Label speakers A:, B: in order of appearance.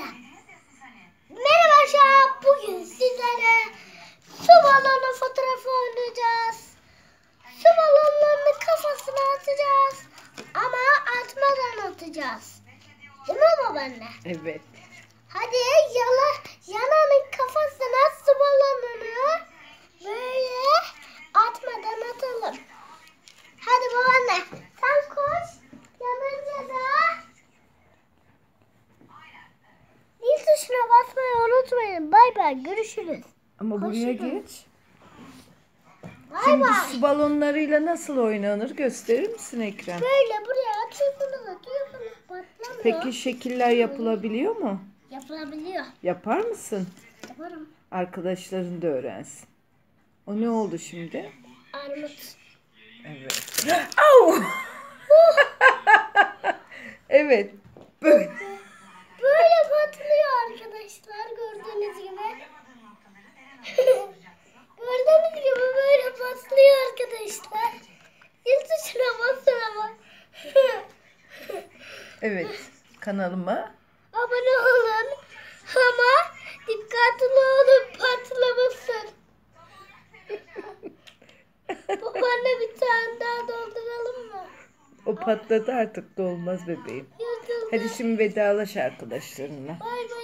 A: Arkadaşlar. Merhaba arkadaşlar. Bugün sizlere su balonu fotoğrafı oynayacağız. Su balonlarını kafasına atacağız. Ama atmadan atacağız. Değil mi babaanne?
B: Evet.
A: Hadi yala, yananın kafasına su balonunu böyle atmadan atalım. Hadi babaanne sen koş. Yanınca da zil tuşuna basmayı unutmayın. Bay bay görüşürüz.
B: Ama buraya
A: Hoşçakalın.
B: geç.
A: Bay
B: Şimdi
A: bay.
B: su balonlarıyla nasıl oynanır gösterir misin Ekrem?
A: Böyle buraya atıyorsunuz atıyorsunuz patlamıyor.
B: Peki şekiller yapılabiliyor mu?
A: Yapılabiliyor.
B: Yapar mısın?
A: Yaparım.
B: Arkadaşların da öğrensin. O ne oldu şimdi?
A: Armut.
B: Evet. Au! evet. Böyle.
A: Böyle patlıyor arkadaşlar arkadaşlar. Yıl tuşuna basın ama.
B: Evet. Kanalıma
A: Abone olun. Ama dikkatli olun patlamasın. Babaanne bir tane daha dolduralım mı?
B: o patladı artık da olmaz bebeğim.
A: Yırtıldı.
B: Hadi şimdi vedalaş arkadaşlarınla.
A: Bay bay